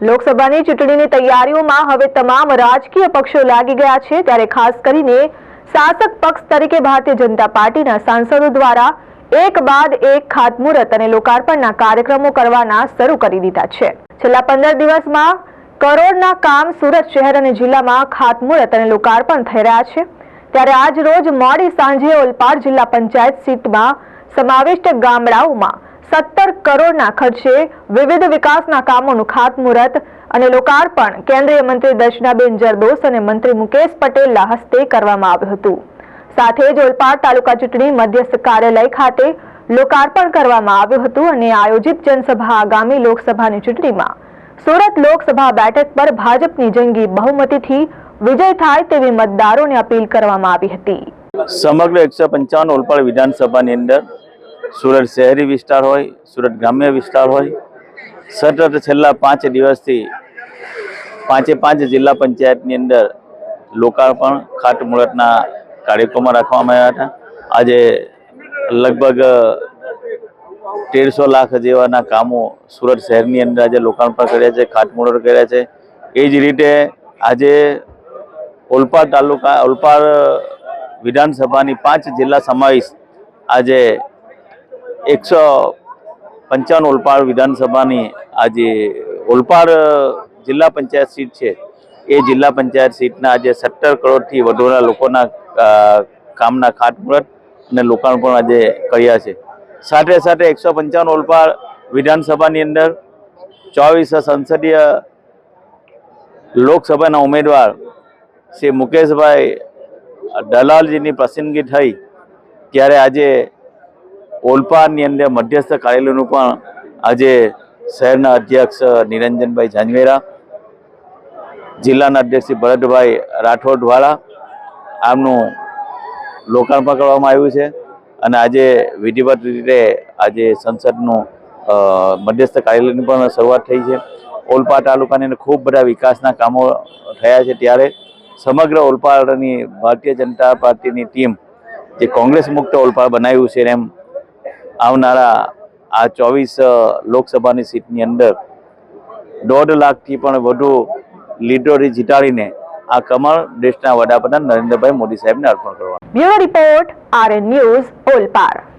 લોકસભાની ચૂંટણીની તૈયારીઓમાં હવે તમામ રાજકીય પક્ષો લાગી ગયા છે, ત્યારે ખાસ કરીને શાસક પક્ષ તરીકે ભારતીય જનતા પાર્ટીના સાંસદો દ્વારા એક બાદ એક ખાતમુહૂર્ત અને લોકાર્પણના કાર્યક્રમો કરવાના શરૂ કરી દીધા છે. છેલ્લા પંદર દિવસમાં કરોડના કામ સુરત શહેર અને જિલ્લામાં ખાતમુહૂર્ત અને લોકાર્પણ થઈ રહ્યા છે. ત્યારે આજ રોજ મોડી સાંજે ઓલપાડ જિલ્લા પંચાયત સીટમાં સમાવિષ્ટ ગામડાઓમાં સત્તર કરોડના ખર્ચે વિવિધ વિકાસના કામોનું ખાતમુહૂર્ત અને લોકાર્પણ કેન્દ્રીય મંત્રી દર્શનાબેન જરદોસ અને મંત્રી મુકેશ પટેલના હસ્તે કરવામાં આવ્યું હતું. સાથે જ ઓલપાડ તાલુકા ચૂંટણી મધ્યસ્થ કાર્યાલય ખાતે લોકાર્પણ કરવામાં આવ્યું હતું અને આયોજિત જનસભા આગામી લોકસભાની ચૂંટણીમાં સુરત લોકસભા બેઠક પર ભાજપની જંગી બહુમતીથી વિજય થાય તેવી મતદારોને અપીલ કરવામાં આવી હતી. સમગ્ર એકસો પંચાવન ઓલપાડ વિધાનસભાની અંદર સુરત શહેરી વિસ્તાર હોય, સુરત ગ્રામ્ય વિસ્તાર હોય. સતત છેલ્લા પાંચ દિવસથી પાંચે પાંચ જિલ્લા પંચાયતની અંદર લોકાર્પણ, ખાતમુહૂર્તના કાર્યક્રમો રાખવામાં આવ્યા હતા. આજે લગભગ તેરસો લાખ જેવાના કામો સુરત શહેરની અંદર આજે લોકાર્પણ કર્યા છે, ખાતમુહૂર્ત કર્યા છે. એ જ રીતે આજે ઓલપાડ તાલુકા, ઓલપાડ વિધાનસભાની પાંચ જિલ્લા સમાવેશ આજે એકસો પંચાવન ઓલપાડ વિધાનસભાની આજે ઓલપાડ જિલ્લા પંચાયત સીટ છે, એ જિલ્લા પંચાયત સીટના આજે સત્તર કરોડથી વધુના લોકોના કામના ખાતમુહૂર્ત અને લોકાર્પણ આજે કર્યા છે. સાથે સાથે એકસો પંચાવન ઓલપાડ વિધાનસભાની અંદર ચોવીસ સંસદીય લોકસભાના ઉમેદવાર શ્રી મુકેશભાઈ દલાલજીની પસંદગી થઈ, ત્યારે આજે ઓલપાડની અંદર મધ્યસ્થ કાર્યાલયનું પણ આજે શહેરના અધ્યક્ષ નિરંજનભાઈ ઝાંઝવેરા, જિલ્લાના અધ્યક્ષ શ્રી ભરતભાઈ રાઠોડ દ્વારા આમનું લોકાર્પણ કરવામાં આવ્યું છે અને આજે વિધિવત રીતે આજે સંસદનું મધ્યસ્થ કાર્યાલયની પણ શરૂઆત થઈ છે. ઓલપા તાલુકાની ખૂબ બધા વિકાસના કામો થયા છે ત્યારે સમગ્ર ઓલપાડની ભારતીય જનતા પાર્ટીની ટીમ જે કોંગ્રેસ મુક્ત ઓલપાડ બનાવ્યું છે એમ આવનારા આ ચોવીસ લોકસભાની સીટની અંદર દોઢ લાખથી પણ વધુ લીડરોથી જીતાડીને આ કમળ દેશના વડાપ્રધાન નરેન્દ્રભાઈ મોદી સાહેબને અર્પણ કરવા bureau report RN news Olpad.